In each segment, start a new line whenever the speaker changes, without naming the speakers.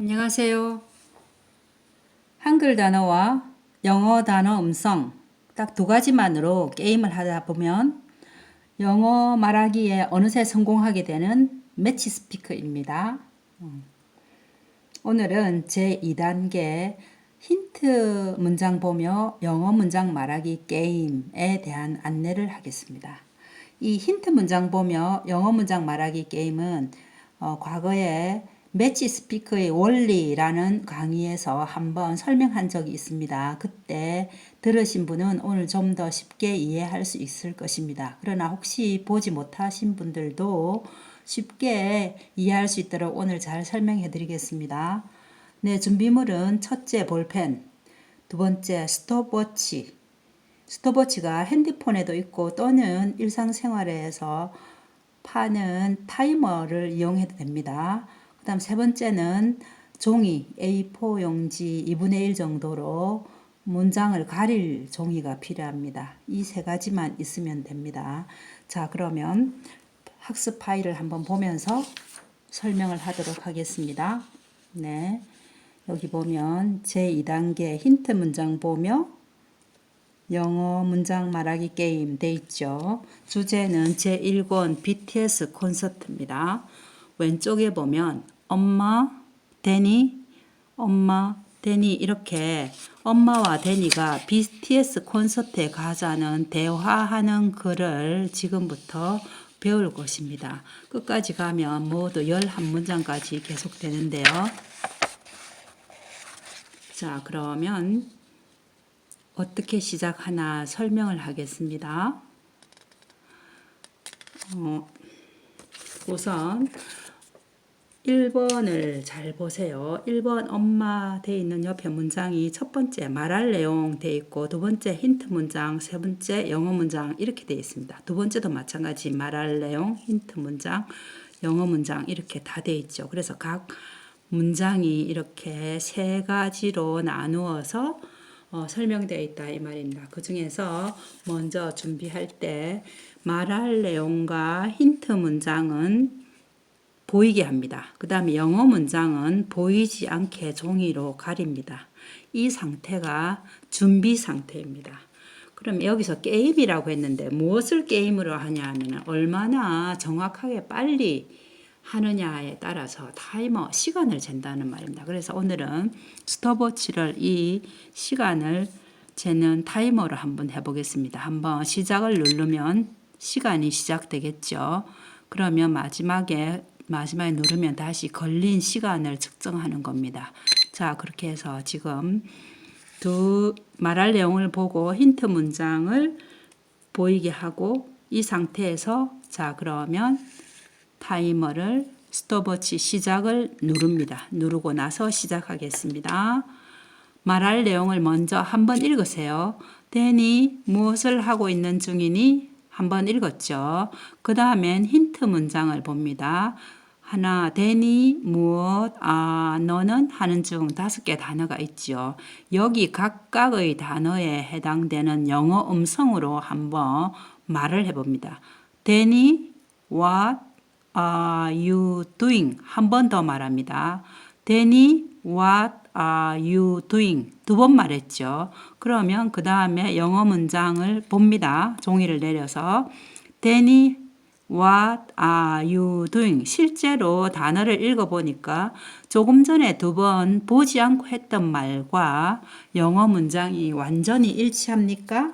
안녕하세요. 한글 단어와 영어 단어 음성 딱 두 가지만으로 게임을 하다 보면 영어 말하기에 어느새 성공하게 되는 매치 스피커입니다. 음. 오늘은 제 2단계 힌트 문장 보며 영어 문장 말하기 게임에 대한 안내를 하겠습니다. 이 힌트 문장 보며 영어 문장 말하기 게임은 어, 과거에 매치 스피커의 원리라는 강의에서 한번 설명한 적이 있습니다. 그때 들으신 분은 오늘 좀 더 쉽게 이해할 수 있을 것입니다. 그러나 혹시 보지 못하신 분들도 쉽게 이해할 수 있도록 오늘 잘 설명해 드리겠습니다. 네, 준비물은 첫째 볼펜, 두 번째 스톱워치. 스톱워치가 핸드폰에도 있고 또는 일상생활에서 파는 타이머를 이용해도 됩니다. 그 다음 세 번째는 종이 A4 용지 2분의 1 정도로 문장을 가릴 종이가 필요합니다. 이 세 가지만 있으면 됩니다. 자, 그러면 학습 파일을 한번 보면서 설명을 하도록 하겠습니다. 네. 여기 보면 제2단계 힌트 문장 보며 영어 문장 말하기 게임 돼 있죠. 주제는 제1권 BTS 콘서트입니다. 왼쪽에 보면 엄마, 데니, 엄마, 데니 이렇게 엄마와 데니가 BTS 콘서트에 가자는 대화하는 글을 지금부터 배울 것입니다. 끝까지 가면 모두 11문장까지 계속되는데요. 자, 그러면 어떻게 시작하나 설명을 하겠습니다. 어, 우선 1번을 잘 보세요. 1번 엄마 돼 있는 옆에 문장이 첫 번째 말할 내용 돼 있고 두 번째 힌트 문장, 세 번째 영어 문장 이렇게 돼 있습니다. 두 번째도 마찬가지 말할 내용, 힌트 문장, 영어 문장 이렇게 다 돼 있죠. 그래서 각 문장이 이렇게 세 가지로 나누어서 어, 설명되어 있다 이 말입니다. 그 중에서 먼저 준비할 때 말할 내용과 힌트 문장은 보이게 합니다. 그 다음에 영어 문장은 보이지 않게 종이로 가립니다. 이 상태가 준비 상태입니다. 그럼 여기서 게임이라고 했는데 무엇을 게임으로 하냐 하면 얼마나 정확하게 빨리 하느냐에 따라서 타이머 시간을 잰다는 말입니다. 그래서 오늘은 스톱워치를 이 시간을 재는 타이머로 한번 해보겠습니다. 한번 시작을 누르면 시간이 시작되겠죠. 그러면 마지막에 마지막에 누르면 다시 걸린 시간을 측정하는 겁니다. 자, 그렇게 해서 지금 두 말할 내용을 보고 힌트 문장을 보이게 하고 이 상태에서 자, 그러면 타이머를 스톱워치 시작을 누릅니다. 누르고 나서 시작하겠습니다. 말할 내용을 먼저 한번 읽으세요. 데니 무엇을 하고 있는 중이니? 한번 읽었죠. 그 다음엔 힌트 문장을 봅니다. 하나, 데니, 무엇, 아, 너는 하는 중 다섯 개 단어가 있죠. 여기 각각의 단어에 해당되는 영어 음성으로 한번 말을 해봅니다. 데니, what are you doing? 한 번 더 말합니다. 데니, what are you doing? 두 번 말했죠. 그러면 그 다음에 영어 문장을 봅니다. 종이를 내려서 데니, What are you doing? 실제로 단어를 읽어보니까 조금 전에 두 번 보지 않고 했던 말과 영어 문장이 완전히 일치합니까?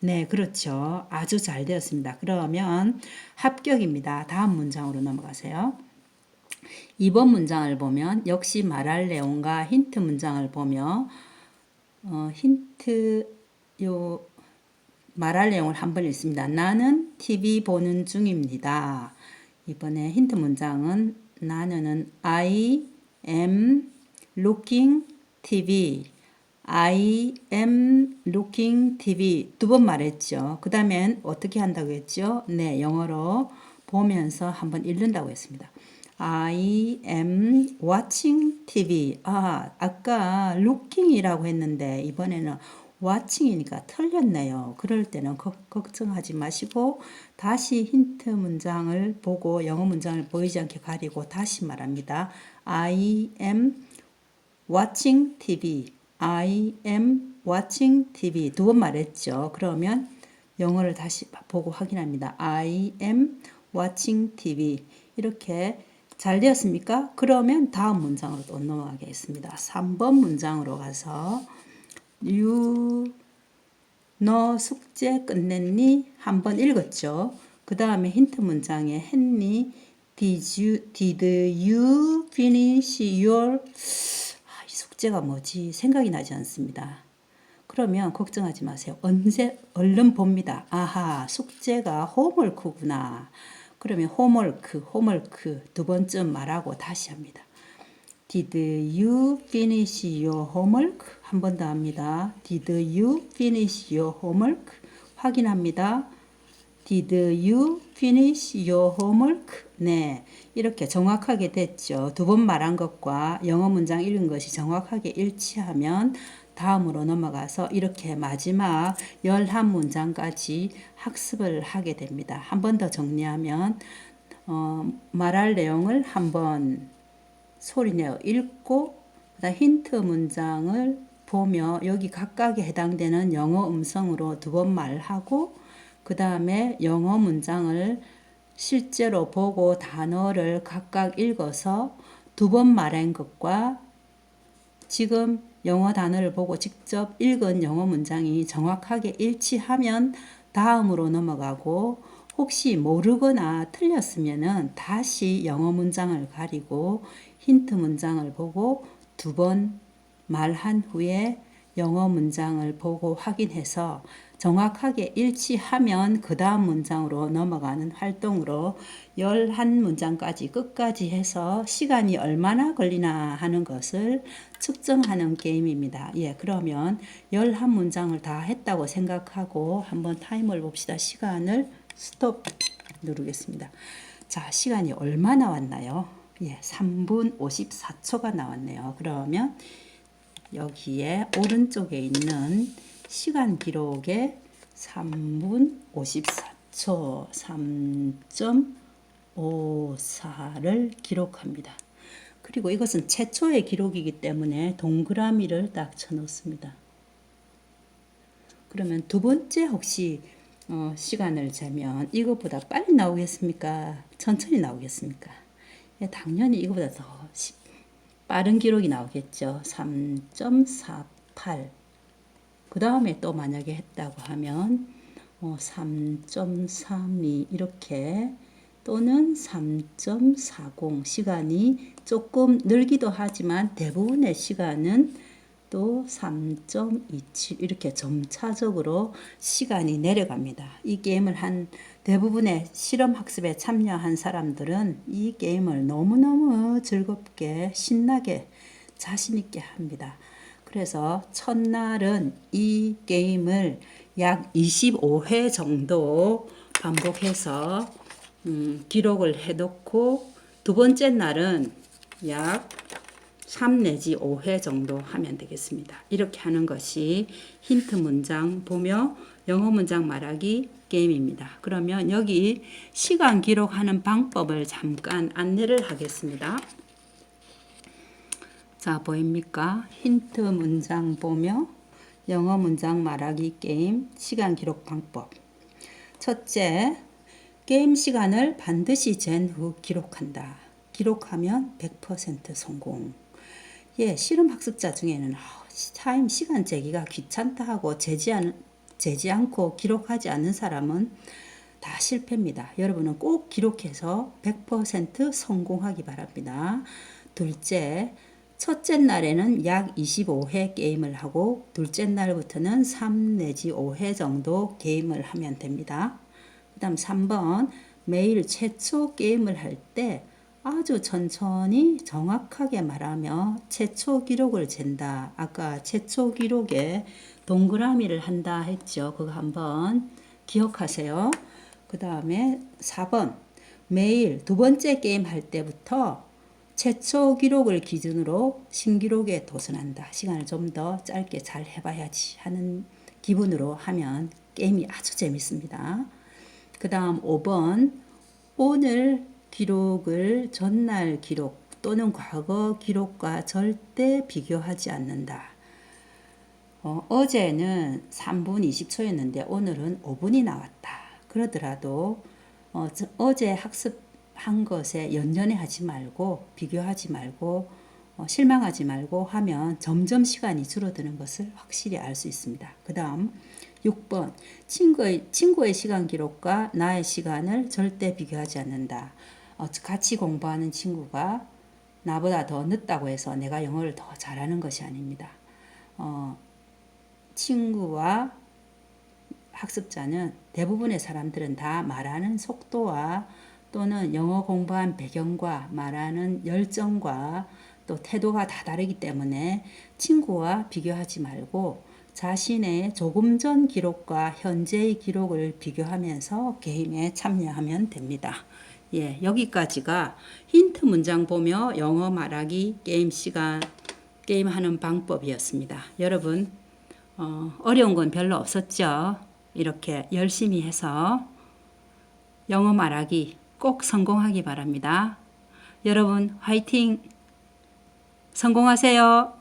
네, 그렇죠. 아주 잘 되었습니다. 그러면 합격입니다. 다음 문장으로 넘어가세요. 2번 문장을 보면 역시 말할 내용과 힌트 문장을 보며 어, 힌트 요 말할 내용을 한 번 읽습니다. 나는 TV 보는 중입니다. 이번에 힌트 문장은 나는 I am looking TV. I am looking TV 두 번 말했죠. 그 다음엔 어떻게 한다고 했죠? 네, 영어로 보면서 한번 읽는다고 했습니다. I am watching TV. 아, 아까 looking이라고 했는데 이번에는 watching이니까 틀렸네요. 그럴 때는 거, 걱정하지 마시고 다시 힌트 문장을 보고 영어 문장을 보이지 않게 가리고 다시 말합니다. I am watching TV. I am watching TV. 두 번 말했죠. 그러면 영어를 다시 보고 확인합니다. I am watching TV. 이렇게 잘 되었습니까? 그러면 다음 문장으로 또 넘어가겠습니다. 3번 문장으로 가서 you 너 숙제 끝냈니? 한번 읽었죠. 그 다음에 힌트 문장에 했니? Did you, did you finish your 아, 이 숙제가 뭐지? 생각이 나지 않습니다. 그러면 걱정하지 마세요. 언제 얼른 봅니다. 아하, 숙제가 홈워크구나. 그러면 홈워크, 홈워크 두 번쯤 말하고 다시 합니다. Did you finish your homework? 한 번 더 합니다. Did you finish your homework? 확인합니다. Did you finish your homework? 네. 이렇게 정확하게 됐죠. 두 번 말한 것과 영어 문장 읽은 것이 정확하게 일치하면 다음으로 넘어가서 이렇게 마지막 11문장까지 학습을 하게 됩니다. 한 번 더 정리하면 어, 말할 내용을 한번 소리내어 읽고 힌트 문장을 보며 여기 각각에 해당되는 영어 음성으로 두 번 말하고 그 다음에 영어 문장을 실제로 보고 단어를 각각 읽어서 두 번 말한 것과 지금 영어 단어를 보고 직접 읽은 영어 문장이 정확하게 일치하면 다음으로 넘어가고 혹시 모르거나 틀렸으면은 다시 영어 문장을 가리고 힌트 문장을 보고 두 번 말한 후에 영어 문장을 보고 확인해서 정확하게 일치하면 그 다음 문장으로 넘어가는 활동으로 11문장까지 끝까지 해서 시간이 얼마나 걸리나 하는 것을 측정하는 게임입니다. 예, 그러면 11문장을 다 했다고 생각하고 한번 타임을 봅시다. 시간을 스톱 누르겠습니다. 자, 시간이 얼마 나왔나요? 예, 3분 54초가 나왔네요. 그러면 여기에 오른쪽에 있는 시간 기록에 3분 54초 3.54를 기록합니다. 그리고 이것은 최초의 기록이기 때문에 동그라미를 딱 쳐놓습니다. 그러면 두 번째 혹시 어, 시간을 재면 이것보다 빨리 나오겠습니까? 천천히 나오겠습니까? 예, 당연히 이거보다 더 시, 빠른 기록이 나오겠죠. 3.48. 그 다음에 또 만약에 했다고 하면 어, 3.32 이렇게 또는 3.40 시간이 조금 늘기도 하지만 대부분의 시간은 또 3.27 이렇게 점차적으로 시간이 내려갑니다. 이 게임을 한 대부분의 실험 학습에 참여한 사람들은 이 게임을 너무너무 즐겁게 신나게 자신 있게 합니다. 그래서 첫날은 이 게임을 약 25회 정도 반복해서 음, 기록을 해놓고 두 번째 날은 약 3 내지 5회 정도 하면 되겠습니다. 이렇게 하는 것이 힌트 문장 보며 영어 문장 말하기 게임입니다. 그러면 여기 시간 기록하는 방법을 잠깐 안내를 하겠습니다. 자, 보입니까? 힌트 문장 보며 영어 문장 말하기 게임 시간 기록 방법. 첫째, 게임 시간을 반드시 잰 후 기록한다. 기록하면 100% 성공. 예, 실험 학습자 중에는 타임 시간 재기가 귀찮다 하고 재지, 않, 재지 않고 기록하지 않는 사람은 다 실패입니다. 여러분은 꼭 기록해서 100% 성공하기 바랍니다. 둘째, 첫째 날에는 약 25회 게임을 하고 둘째 날부터는 3 내지 5회 정도 게임을 하면 됩니다. 그 다음 3번 매일 최초 게임을 할때 아주 천천히 정확하게 말하며 최초 기록을 잰다. 아까 최초 기록에 동그라미를 한다 했죠. 그거 한번 기억하세요. 그 다음에 4번 매일 두 번째 게임 할 때부터 최초 기록을 기준으로 신기록에 도전한다. 시간을 좀 더 짧게 잘 해봐야지 하는 기분으로 하면 게임이 아주 재밌습니다. 그 다음 5번 오늘 기록을 전날 기록 또는 과거 기록과 절대 비교하지 않는다. 어, 어제는 3분 20초였는데 오늘은 5분이 나왔다. 그러더라도 어, 저- 어제 학습한 것에 연연해 하지 말고 비교하지 말고 어, 실망하지 말고 하면 점점 시간이 줄어드는 것을 확실히 알 수 있습니다. 그 다음 6번 친구의, 친구의 시간 기록과 나의 시간을 절대 비교하지 않는다. 어, 같이 공부하는 친구가 나보다 더 늦다고 해서 내가 영어를 더 잘하는 것이 아닙니다. 어, 친구와 학습자는 대부분의 사람들은 다 말하는 속도와 또는 영어 공부한 배경과 말하는 열정과 또 태도가 다 다르기 때문에 친구와 비교하지 말고 자신의 조금 전 기록과 현재의 기록을 비교하면서 게임에 참여하면 됩니다. 예, 여기까지가 힌트 문장 보며 영어 말하기 게임 시간 게임 하는 방법이었습니다. 여러분 어, 어려운 건 별로 없었죠. 이렇게 열심히 해서 영어 말하기 꼭 성공하기 바랍니다. 여러분 화이팅! 성공하세요.